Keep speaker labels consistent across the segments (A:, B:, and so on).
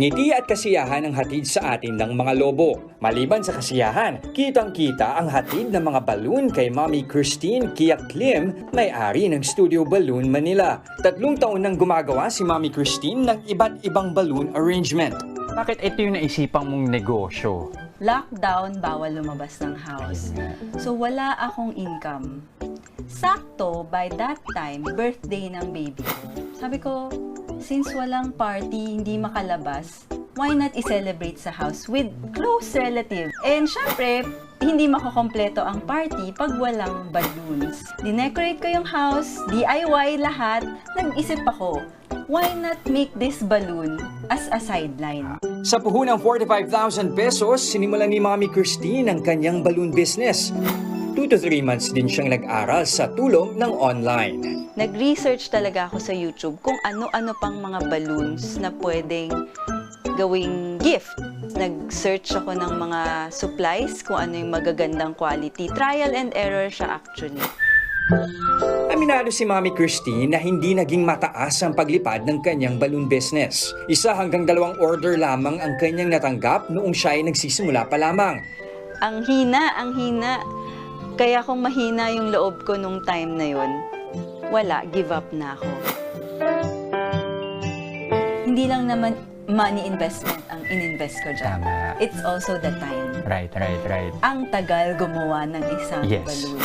A: Ngiti at kasiyahan ang hatid sa atin ng mga lobo. Maliban sa kasiyahan, kitang-kita ang hatid ng mga balloon kay Mami Christine Kia Klim, may-ari ng Studio Balloon Manila. Tatlong taon nang gumagawa si Mami Christine ng iba't ibang balloon arrangement.
B: Bakit ito yung naisipang mong negosyo?
C: Lockdown, bawal lumabas ng house. So wala akong income. Sakto, by that time, birthday ng baby ko. Sabi ko, since walang party, hindi makalabas, why not i-celebrate sa house with close relative? And syempre, hindi makokompleto ang party pag walang balloons. Dinecorate ko yung house, DIY lahat. Nag-isip ako, why not make this balloon as a sideline?
A: Sa puhunang 45,000 pesos, sinimulan ni Mami Christine ang kanyang balloon business. 2 to 3 months din siyang nag-aral sa tulong ng online.
C: Nag-research talaga ako sa YouTube kung ano-ano pang mga balloons na pwedeng gawing gift. Nag-search ako ng mga supplies, kung ano yung magagandang quality. Trial and error siya actually.
A: Aminado si Mami Christine na hindi naging mataas ang paglipad ng kanyang balloon business. Isa hanggang dalawang order lamang ang kanyang natanggap noong siya ay nagsisimula pa lamang.
C: Ang hina, ang hina. Kaya kung mahina yung loob ko nung time na yun, wala, give up na ako. Hindi lang naman money investment ang ininvest ko dyan.
B: Tama.
C: It's also the time.
B: Right, right, right.
C: Ang tagal gumawa ng isang
B: Yes.
C: balloon.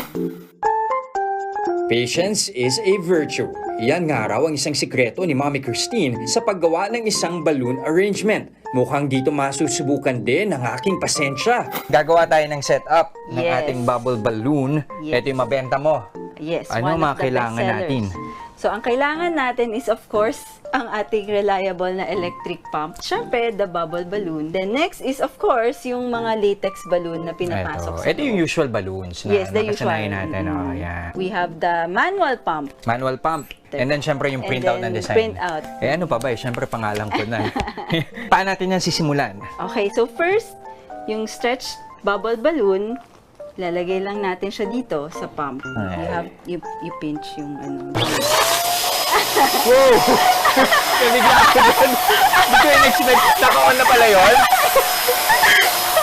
A: Patience is a virtue. Iyan nga raw ang isang sikreto ni Mami Christine sa paggawa ng isang balloon arrangement. Mukhang dito masusubukan din ang aking pasensya.
B: Gagawa tayo ng setup ng
C: Yes.
B: ating bubble balloon.
C: Yes.
B: Ito yung mabenta mo.
C: Yes,
B: Ano
C: one
B: mga
C: the
B: kailangan
C: bestsellers.
B: natin?
C: So, ang kailangan natin is of course, ang ating reliable na electric pump. Siyempre, the bubble balloon. Then next is of course, yung mga latex balloon na pinapasok
B: Ito.
C: sa
B: Ito yung usual balloons na
C: Yes, the usual.
B: nakasanayan natin. Oh,
C: Mm.
B: yan.
C: We have the manual pump.
B: Manual pump. And then, syempre, yung printout ng design.
C: printout.
B: Eh, ano pa ba? Eh, syempre, pangalan ko na. Paano natin yan sisimulan?
C: Okay, so first, yung stretched bubble balloon, lalagay lang natin siya dito sa pump. You have, you, you pinch yung ano.
B: Wow! Nabigla ako dun. Hindi ko in-expect. Naka-on na pala yun?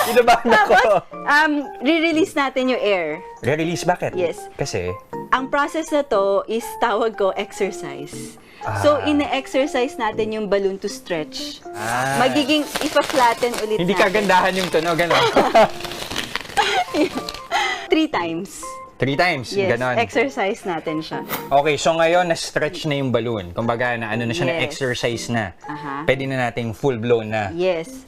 B: Kinabahan ako.
C: Um, re-release natin yung air.
B: Re-release bakit?
C: Yes.
B: Kasi,
C: Ang process na to is tawag ko exercise. So,
B: Ah.
C: ine-exercise natin yung balloon to stretch.
B: Ah.
C: Magiging ipa-flatten ulit
B: hindi
C: natin.
B: kagandahan yung tunog, ano?
C: Three times.
B: Three times,
C: Yes,
B: ganon.
C: exercise natin siya.
B: Okay, so ngayon, na-stretch na yung balloon. Kumbaga, na ano na siya,
C: Yes.
B: na-exercise na.
C: Aha.
B: Pwede na nating full-blown na.
C: Yes.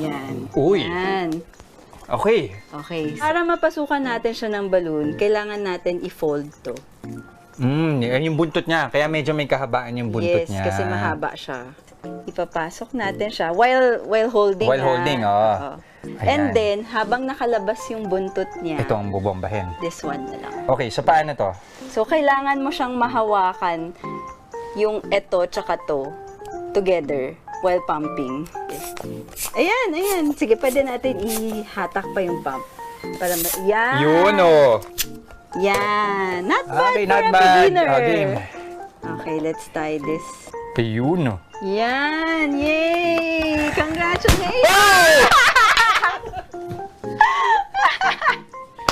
C: Yan.
B: Uy.
C: Yan.
B: Okay.
C: Okay. Para mapasukan natin siya ng balloon, kailangan natin i-fold to.
B: Mm, yung buntot niya. Kaya medyo may kahabaan yung buntot
C: yes,
B: niya.
C: kasi mahaba siya. Ipapasok natin siya while while holding.
B: While
C: ha?
B: holding, oo.
C: Oo.
B: Ayan.
C: And then, habang nakalabas yung buntot niya,
B: Ito ang bubombahin.
C: this one na lang.
B: Okay, so paano to?
C: So, kailangan mo siyang mahawakan yung eto tsaka to together while pumping. Ayan, ayan. Sige, pwede natin ihatak pa yung pump. Para ma- yan.
B: Yun, oh.
C: Yan. Not bad
B: Okay,
C: for
B: not
C: a
B: bad.
C: beginner.
B: Oh, game.
C: Okay, let's tie this.
B: Yun, oh.
C: Yan! Yay! Congratulations!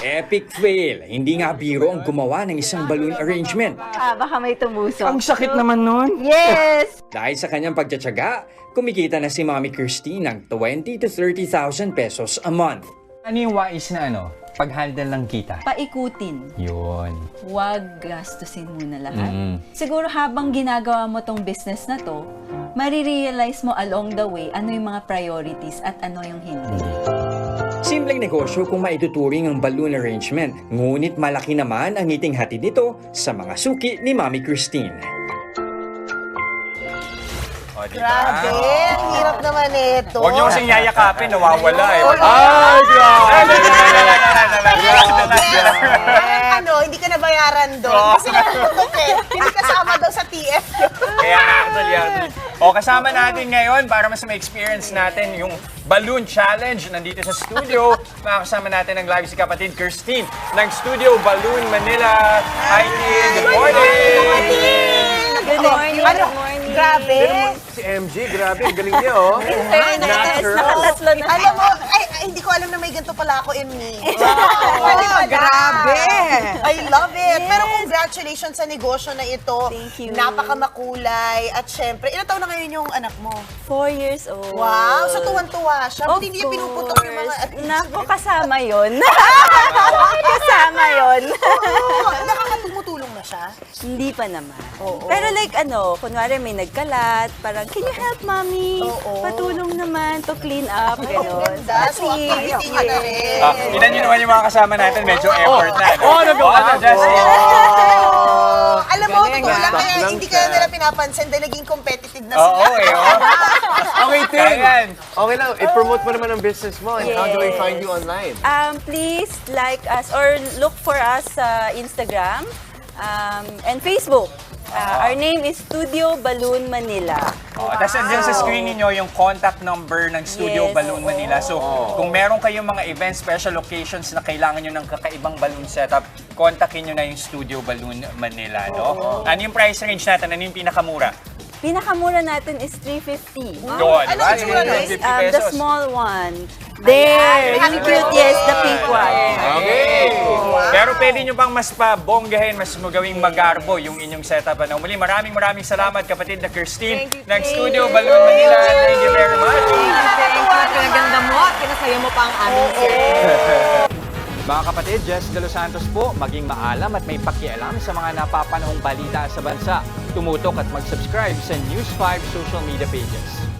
A: Epic fail. Hindi nga biro ang gumawa ng isang balloon arrangement.
C: Ah, baka may tumusok.
B: Ang sakit naman nun.
C: Yes!
A: Dahil sa kanyang pagtsatsaga, kumikita na si Mami Christine ng 20 to 30,000 pesos a month.
B: Ano yung wise na ano? Pag-handle ng kita.
C: Paikutin.
B: Yun.
C: Huwag gastusin muna lahat.
B: Mm.
C: Siguro habang ginagawa mo tong business na to, marirealize mo along the way ano yung mga priorities at ano yung hindi.
A: Simpleng negosyo kung maituturing ang balloon arrangement, ngunit malaki naman ang ngiting hatid nito sa mga suki ni Mami Christine.
B: O
A: diba?
D: Grabe, ang hirap naman ito.
A: Huwag niyo kasing yayakapin, nawawala eh.
B: Ay, grabe!
D: Parang ano, hindi ka nabayaran doon. Kasi natututok eh. Hindi kasama daw sa TF.
A: Kaya nga, actually, actually. O, kasama natin ngayon para mas ma-experience natin yung Balloon Challenge. Nandito sa studio, makakasama natin ang live si kapatid Christine ng Studio Balloon Manila. Hi, Tin! Good morning!
D: Good morning. Ano, grabe.
B: Si MG, grabe, ang galing niya, oh. Natural.
C: Nakatatlo na.
D: Alam mo, ay, ay, hindi ko alam na may ganito pala ako in me.
E: Oh, grabe.
D: I love it. Pero congratulations sa negosyo na ito.
C: Thank you.
D: Napakamakulay. At syempre, ilan taon na ngayon yung anak mo?
C: Four years old.
D: Wow, so tuwan-tuwa siya.
C: Of
D: hindi niya pinuputok yung mga...
C: Naku, kasama yon. kasama yon.
D: Oo, siya.
C: Hindi pa naman.
D: Oo.
C: Pero like ano, kunwari may nagkalat, parang, can you help mommy?
D: Oo.
C: Patulong naman to clean up,
D: Ang
C: gano'n.
D: ganda. So, activity niya na rin.
A: Ah, Tignan niyo naman yung mga kasama natin, medyo effort na. no?
B: Oh, nagawa
A: Oh,
B: na.
A: Justin.
D: Oh, alam mo,
E: Galing,
D: totoo
E: ah.
D: lang, kaya
B: Lang
D: hindi
B: siya.
D: ka nila pinapansin dahil naging competitive na
A: Oo,
D: sila.
A: eh. oh.
B: Okay, Ting.
A: Kaya yan.
B: Okay lang, i-promote mo naman ang business mo. And how do I find you online?
C: Um, please like us or look for us sa Instagram um, and Facebook. Uh, our name is Studio Balloon Manila.
A: Oh, Tapos andyan sa screen niyo yung contact number ng Studio
C: Yes.
A: Balloon Manila. So, kung meron kayong mga event special occasions na kailangan nyo ng kakaibang balloon setup, kontakin nyo na yung Studio Balloon Manila, no? Ano yung price range natin? Ano yung pinakamura?
C: Pinakamura natin is 350.
A: Doon,
D: Ano
A: di ba?
D: yung tsura nun?
A: 50
C: Um, the
A: pesos.
C: small one. There! Yung cute, yes, the pink one.
A: Okay. Pwede nyo pang mas pabonggahin, mas magawing magarbo yung inyong setup. Ano? Muli, maraming maraming salamat kapatid na Christine ng Studio Balloon Manila. Thank you very much.
E: Thank you. Pinaganda mo at pinasaya mo pa ang aming set.
A: Mga kapatid, Jess De Los Santos po, maging maalam at may pakialam sa mga napapanahong balita sa bansa. Tumutok at mag-subscribe sa News 5 social media pages.